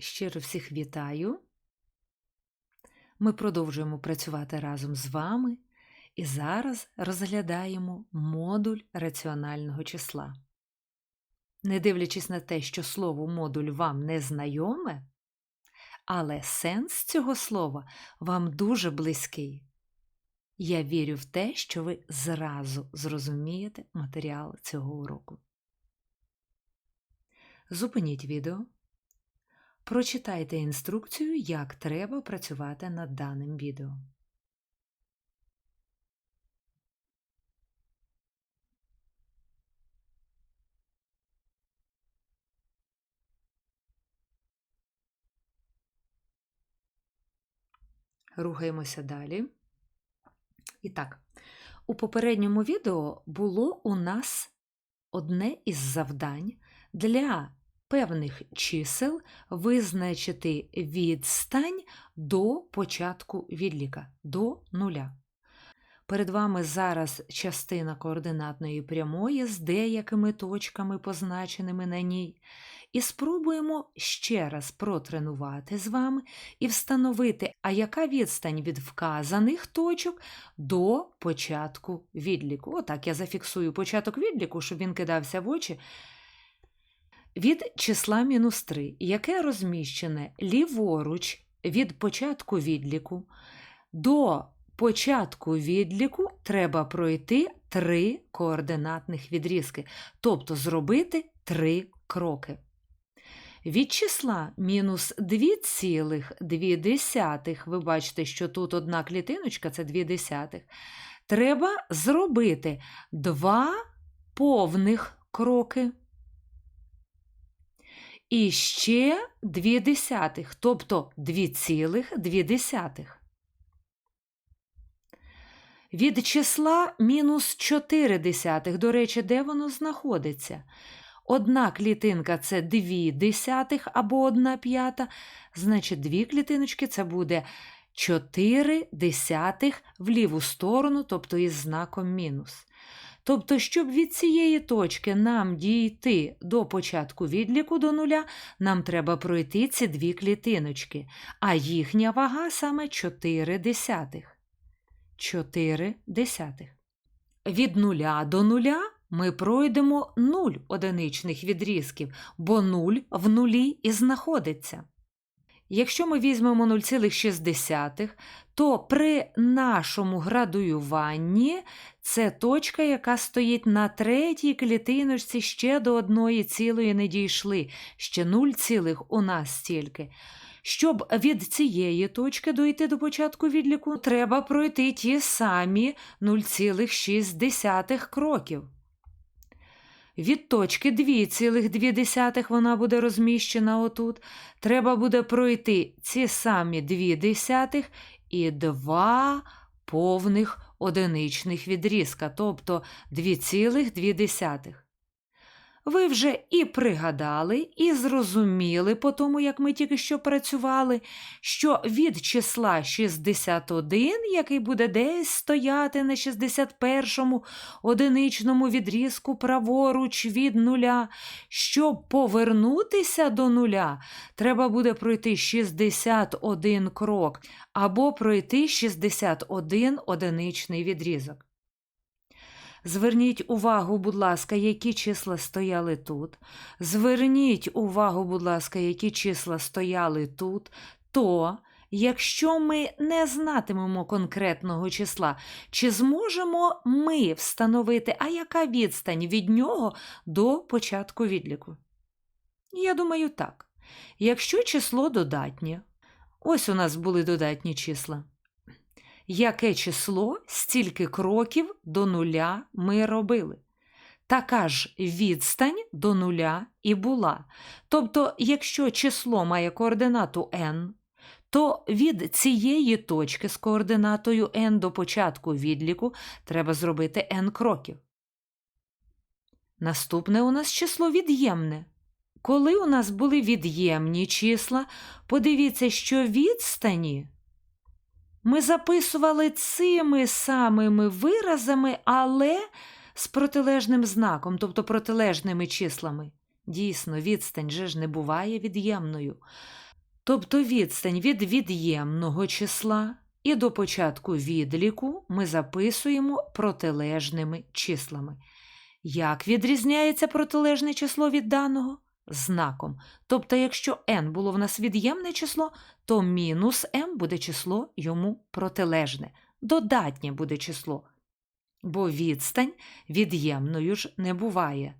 Щиро всіх вітаю. Ми продовжуємо працювати разом з вами і зараз розглядаємо модуль раціонального числа. Не дивлячись на те, що слово модуль вам не знайоме, але сенс цього слова вам дуже близький. Я вірю в те, що ви зразу зрозумієте матеріал цього уроку. Зупиніть відео. Прочитайте інструкцію, як треба працювати над даним відео. Рухаємося далі. І так, у попередньому відео було у нас одне із завдань для певних чисел визначити відстань до початку відліка до нуля. Перед вами зараз частина координатної прямої з деякими точками, позначеними на ній. І спробуємо ще раз протренувати з вами і встановити, а яка відстань від вказаних точок до початку відліку. Отак я зафіксую початок відліку, щоб він кидався в очі від числа мінус 3, яке розміщене ліворуч від початку відліку, до початку відліку треба пройти три координатних відрізки, тобто зробити три кроки. Від числа мінус 2,2, ви бачите, що тут одна клітиночка це 2 десятих, треба зробити два повних кроки. І ще 2 десятих, тобто 2,2. Від числа мінус 4 десятих, до речі, де воно знаходиться? Одна клітинка це 2 десятих або 1 п'ята, значить, дві клітиночки це буде 4 десятих в ліву сторону, тобто із знаком мінус. Тобто, щоб від цієї точки нам дійти до початку відліку до нуля, нам треба пройти ці дві клітиночки, а їхня вага саме 4 десятих. 4 десятих. Від нуля до нуля ми пройдемо 0 одиничних відрізків, бо 0 в нулі і знаходиться. Якщо ми візьмемо 0,6, то при нашому градуюванні це точка, яка стоїть на третій клітиночці ще до одної цілої не дійшли, ще 0 цілих у нас стільки. Щоб від цієї точки дойти до початку відліку, треба пройти ті самі 0,6 кроків. Від точки 2,2 вона буде розміщена отут. Треба буде пройти ці самі 2 десятих і два повних одиничних відрізка, тобто 2,2. Ви вже і пригадали, і зрозуміли, по тому, як ми тільки що працювали, що від числа 61, який буде десь стояти на 61-му одиничному відрізку праворуч від нуля, щоб повернутися до нуля, треба буде пройти 61 крок або пройти 61 одиничний відрізок. Зверніть увагу, будь ласка, які числа стояли тут. Зверніть увагу, будь ласка, які числа стояли тут, то. Якщо ми не знатимемо конкретного числа, чи зможемо ми встановити, а яка відстань від нього до початку відліку? Я думаю, так. Якщо число додатнє, ось у нас були додатні числа яке число стільки кроків до нуля ми робили. Така ж відстань до нуля і була. Тобто, якщо число має координату n, то від цієї точки з координатою n до початку відліку треба зробити n кроків. Наступне у нас число від'ємне. Коли у нас були від'ємні числа, подивіться, що відстані ми записували цими самими виразами, але з протилежним знаком, тобто протилежними числами. Дійсно, відстань же ж не буває від'ємною. Тобто відстань від від'ємного числа і до початку відліку ми записуємо протилежними числами. Як відрізняється протилежне число від даного? Знаком. Тобто, якщо n було в нас від'ємне число, то мінус m буде число йому протилежне, додатнє буде число. Бо відстань від'ємною ж не буває.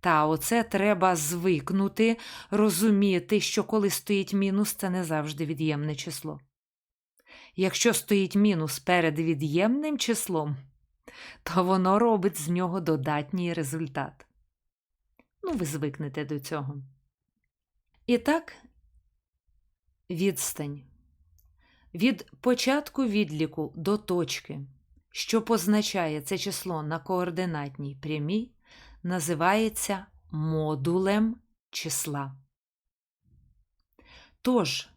Та оце треба звикнути, розуміти, що коли стоїть мінус, це не завжди від'ємне число. Якщо стоїть мінус перед від'ємним числом, то воно робить з нього додатній результат. Ну, ви звикнете до цього. І так, відстань. Від початку відліку до точки, що позначає це число на координатній прямій, називається модулем числа. Тож,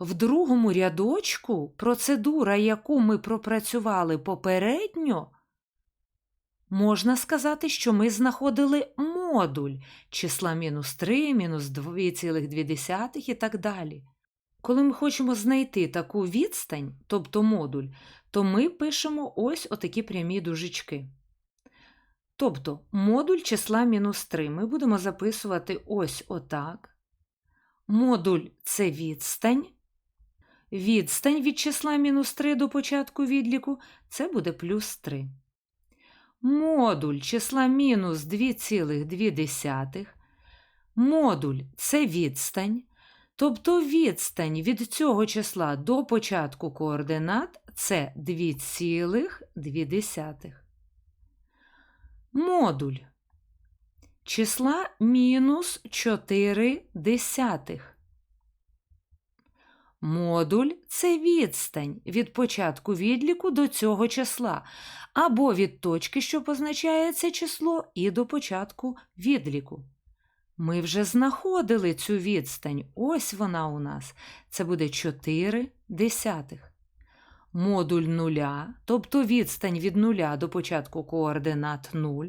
в другому рядочку процедура, яку ми пропрацювали попередньо, можна сказати, що ми знаходили модуль числа мінус 3, мінус 2,2 і так далі. Коли ми хочемо знайти таку відстань, тобто модуль, то ми пишемо ось отакі прямі дужечки. Тобто модуль числа мінус 3 ми будемо записувати ось отак. Модуль це відстань. Відстань від числа мінус 3 до початку відліку це буде плюс 3. Модуль числа мінус 2,2. Модуль це відстань. Тобто відстань від цього числа до початку координат це 2,2. Модуль числа мінус 4 десятих. Модуль це відстань від початку відліку до цього числа, або від точки, що позначає це число, і до початку відліку. Ми вже знаходили цю відстань. Ось вона у нас. Це буде 4 десятих. Модуль нуля, тобто відстань від нуля до початку координат 0.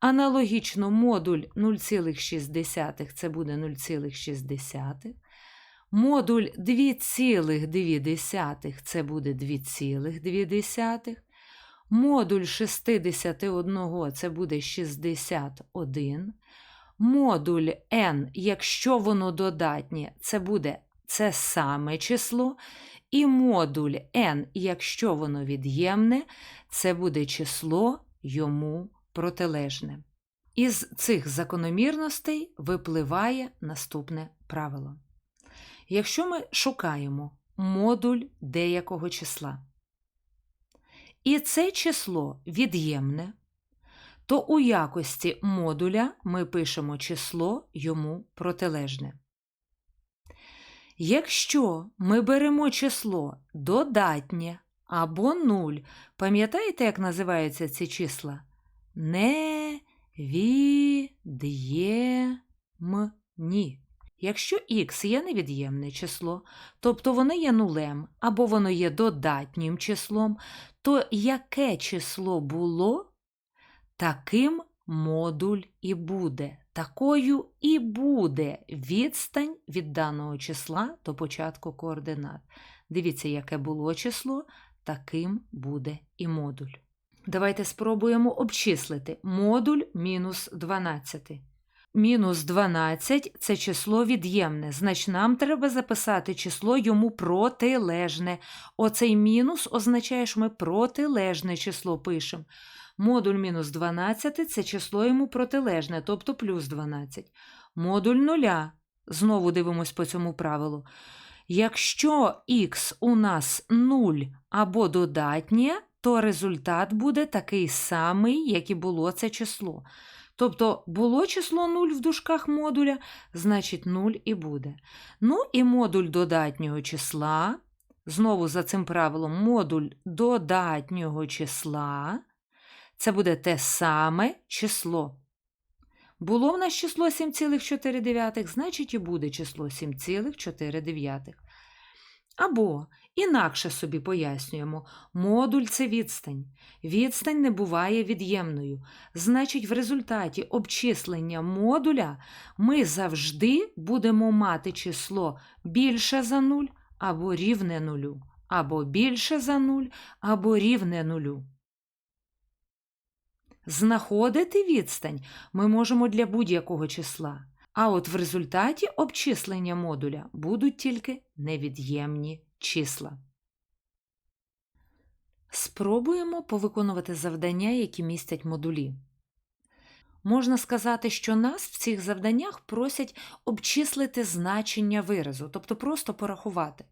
Аналогічно модуль 0,6 це буде 0,6. Модуль 2,2 це буде 2,2. Модуль 61 це буде 61. Модуль n, якщо воно додатнє, це буде це саме число. І модуль n, якщо воно від'ємне, це буде число йому протилежне. Із цих закономірностей випливає наступне правило. Якщо ми шукаємо модуль деякого числа, і це число від'ємне, то у якості модуля ми пишемо число йому протилежне. Якщо ми беремо число додатнє або нуль, пам'ятаєте, як називаються ці числа? Невід'ємні. Якщо х є невід'ємне число, тобто воно є нулем або воно є додатнім числом, то яке число було, таким модуль і буде. Такою і буде відстань від даного числа до початку координат. Дивіться, яке було число, таким буде і модуль. Давайте спробуємо обчислити модуль мінус 12. Мінус 12 це число від'ємне, значить нам треба записати число йому протилежне. Оцей мінус означає, що ми протилежне число пишемо. Модуль мінус 12 це число йому протилежне, тобто плюс 12. Модуль нуля. Знову дивимось по цьому правилу. Якщо х у нас 0 або додатнє, то результат буде такий самий, як і було це число. Тобто було число 0 в дужках модуля, значить 0 і буде. Ну і модуль додатнього числа. Знову за цим правилом, модуль додатнього числа. Це буде те саме число. Було в нас число 7,4, значить і буде число 7,4. Або інакше собі пояснюємо, модуль це відстань. Відстань не буває від'ємною. Значить, в результаті обчислення модуля ми завжди будемо мати число більше за 0 або рівне нулю, або більше за 0 або рівне нулю. Знаходити відстань ми можемо для будь-якого числа, а от в результаті обчислення модуля будуть тільки невід'ємні числа. Спробуємо повиконувати завдання, які містять модулі. Можна сказати, що нас в цих завданнях просять обчислити значення виразу, тобто просто порахувати.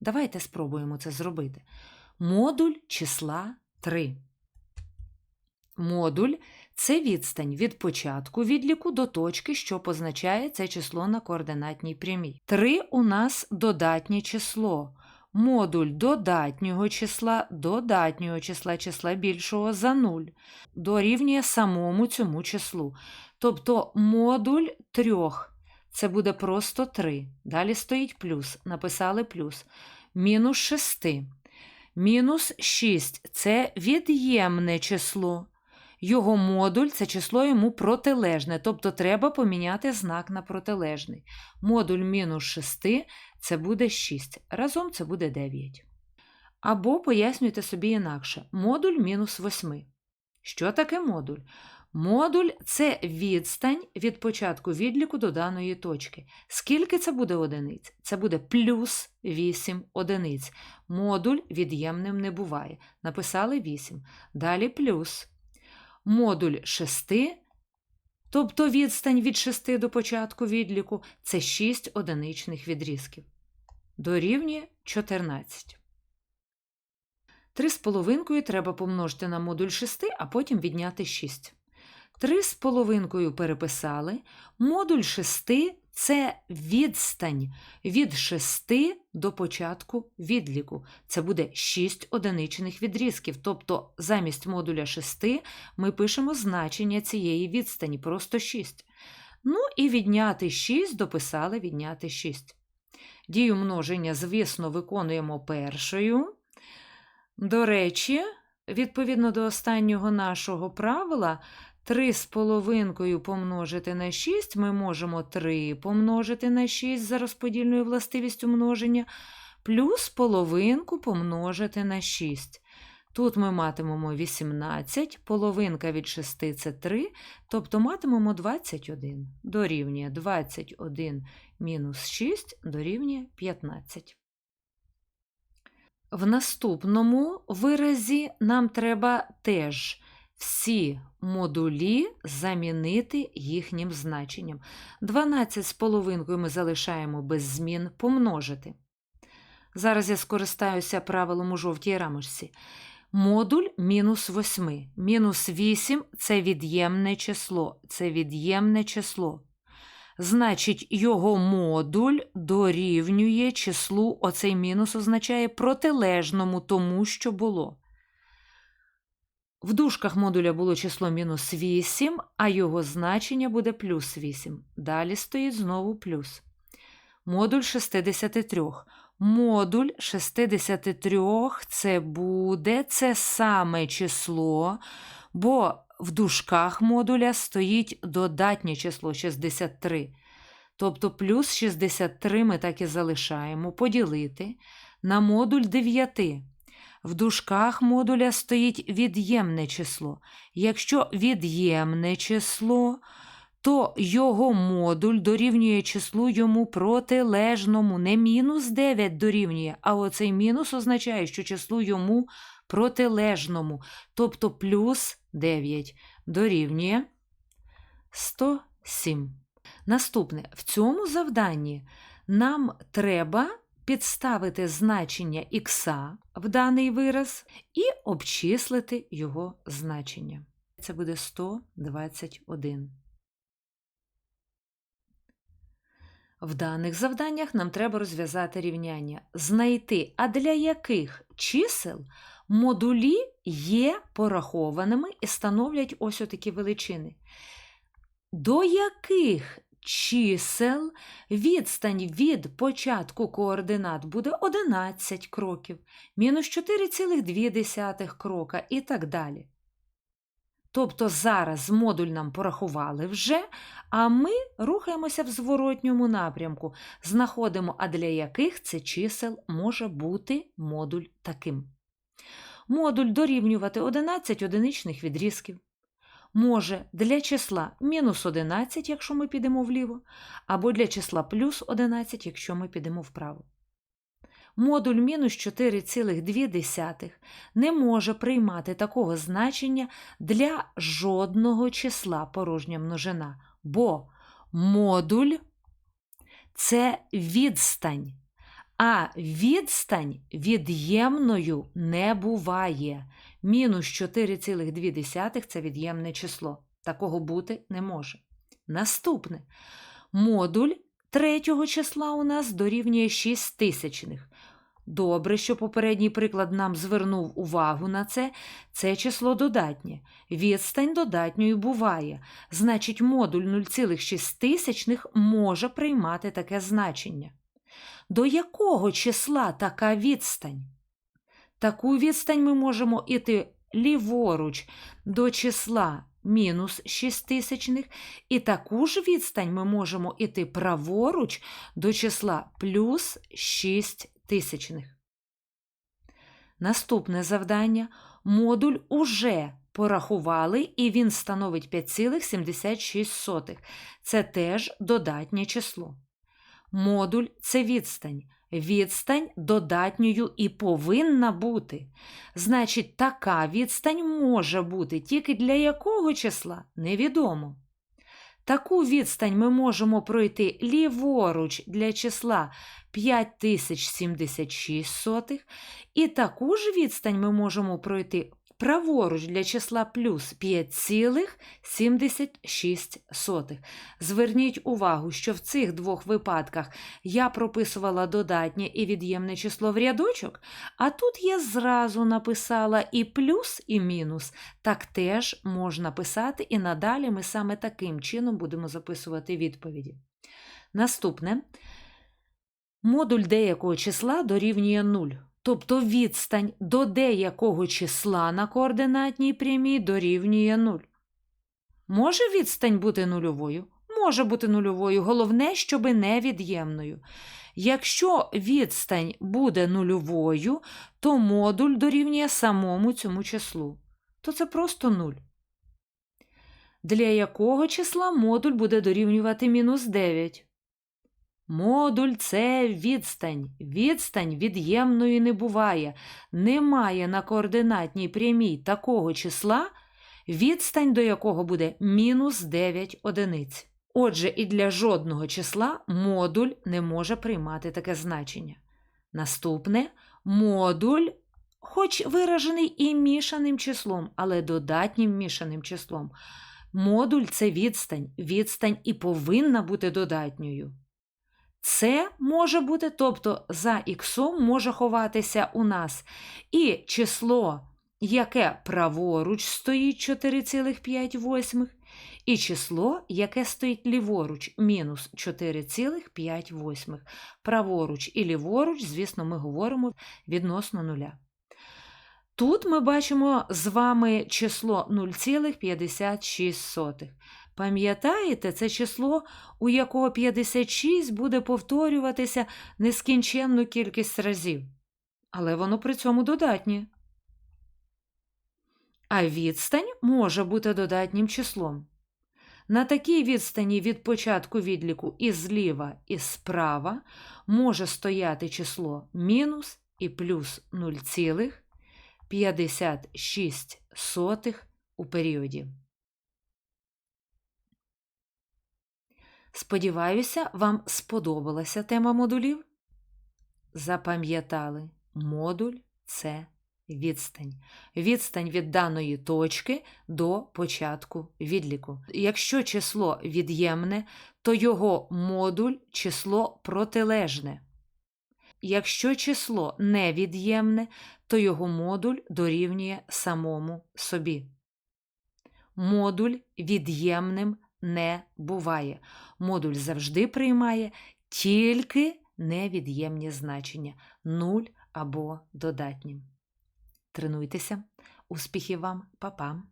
Давайте спробуємо це зробити. Модуль числа 3. Модуль це відстань від початку відліку до точки, що позначає це число на координатній прямій. 3 у нас додатнє число. Модуль додатнього числа додатнього числа числа більшого за 0 дорівнює самому цьому числу. Тобто модуль 3 це буде просто 3. Далі стоїть плюс. Написали плюс. Мінус 6. Мінус 6 це від'ємне число. Його модуль це число йому протилежне, тобто треба поміняти знак на протилежний. Модуль мінус 6 це буде 6. Разом це буде 9. Або пояснюйте собі інакше. Модуль мінус 8. Що таке модуль? Модуль це відстань від початку відліку до даної точки. Скільки це буде одиниць? Це буде плюс 8 одиниць. Модуль від'ємним не буває. Написали 8. Далі плюс. Модуль 6, тобто відстань від 6 до початку відліку, це 6 одиничних відрізків. Дорівнює 14. 3 з половинкою треба помножити на модуль 6, а потім відняти 6. 3 з половинкою переписали. Модуль 6 це відстань від 6 до початку відліку. Це буде 6 одиничних відрізків. Тобто замість модуля 6 ми пишемо значення цієї відстані, просто 6. Ну і відняти 6 дописали відняти 6. Дію множення, звісно, виконуємо першою. До речі, відповідно до останнього нашого правила, 3 з половинкою помножити на 6 ми можемо 3 помножити на 6 за розподільною властивістю множення, плюс половинку помножити на 6. Тут ми матимемо 18, половинка від 6 це 3, тобто матимемо 21. Дорівнює 21 мінус 6 дорівнює 15. В наступному виразі нам треба теж всі модулі замінити їхнім значенням. 12 з половинкою ми залишаємо без змін помножити. Зараз я скористаюся правилом у жовтій рамочці. Модуль мінус 8. Мінус 8 це від'ємне число. Це від'ємне число. Значить, його модуль дорівнює числу, оцей мінус означає протилежному тому, що було. В дужках модуля було число мінус 8, а його значення буде плюс 8. Далі стоїть знову плюс. Модуль 63. Модуль 63 це буде це саме число, бо в дужках модуля стоїть додатнє число 63. Тобто плюс 63 ми так і залишаємо поділити на модуль 9. В дужках модуля стоїть від'ємне число. Якщо від'ємне число, то його модуль дорівнює числу йому протилежному. Не мінус 9 дорівнює, а оцей мінус означає, що числу йому протилежному, тобто плюс 9 дорівнює 107. Наступне, в цьому завданні нам треба підставити значення х в даний вираз і обчислити його значення. Це буде 121. В даних завданнях нам треба розв'язати рівняння, знайти, а для яких чисел модулі є порахованими і становлять ось отакі величини. До яких чисел відстань від початку координат буде 11 кроків, мінус 4,2 крока і так далі. Тобто зараз модуль нам порахували вже, а ми рухаємося в зворотньому напрямку, знаходимо, а для яких це чисел може бути модуль таким. Модуль дорівнювати 11 одиничних відрізків. Може для числа мінус 11, якщо ми підемо вліво, або для числа плюс 11, якщо ми підемо вправо. Модуль мінус 4,2 не може приймати такого значення для жодного числа порожня множина, бо модуль це відстань, а відстань від'ємною не буває. Мінус 4,2 це від'ємне число. Такого бути не може. Наступне. Модуль третього числа у нас дорівнює 6 тисячних. Добре, що попередній приклад нам звернув увагу на це. Це число додатнє. Відстань додатньою буває. Значить, модуль 0,6 може приймати таке значення. До якого числа така відстань? Таку відстань ми можемо іти ліворуч до числа мінус 6 тисячних, і таку ж відстань ми можемо іти праворуч до числа плюс 6 тисячних. Наступне завдання модуль уже порахували, і він становить 5,76. Це теж додатнє число. Модуль це відстань. Відстань додатньою і повинна бути. Значить, така відстань може бути тільки для якого числа невідомо. Таку відстань ми можемо пройти ліворуч для числа 5076, і таку ж відстань ми можемо пройти праворуч для числа плюс 5,76. Зверніть увагу, що в цих двох випадках я прописувала додатнє і від'ємне число в рядочок, а тут я зразу написала і плюс, і мінус. Так теж можна писати, і надалі ми саме таким чином будемо записувати відповіді. Наступне. Модуль деякого числа дорівнює 0. Тобто відстань до деякого числа на координатній прямій дорівнює 0. Може відстань бути нульовою? Може бути нульовою, головне, щоби не від'ємною. Якщо відстань буде нульовою, то модуль дорівнює самому цьому числу. То це просто 0. Для якого числа модуль буде дорівнювати мінус 9? Модуль це відстань. Відстань від'ємної не буває. Немає на координатній прямій такого числа, відстань до якого буде мінус 9 одиниць. Отже, і для жодного числа модуль не може приймати таке значення. Наступне модуль, хоч виражений і мішаним числом, але додатнім мішаним числом. Модуль це відстань. Відстань і повинна бути додатньою. Це може бути, тобто за іксом може ховатися у нас і число, яке праворуч стоїть 4,5, і число, яке стоїть ліворуч, мінус 4,5. Праворуч і ліворуч, звісно, ми говоримо відносно нуля. Тут ми бачимо з вами число 0,56. Пам'ятаєте, це число, у якого 56 буде повторюватися нескінченну кількість разів. Але воно при цьому додатнє. А відстань може бути додатнім числом. На такій відстані від початку відліку і зліва, і справа може стояти число мінус і плюс 0,56 у періоді. Сподіваюся, вам сподобалася тема модулів? Запам'ятали, модуль це відстань. Відстань від даної точки до початку відліку. Якщо число від'ємне, то його модуль число протилежне. Якщо число невід'ємне, то його модуль дорівнює самому собі. Модуль від'ємним не буває. Модуль завжди приймає тільки невід'ємні значення нуль або додатні. Тренуйтеся. Успіхів вам, Па-па!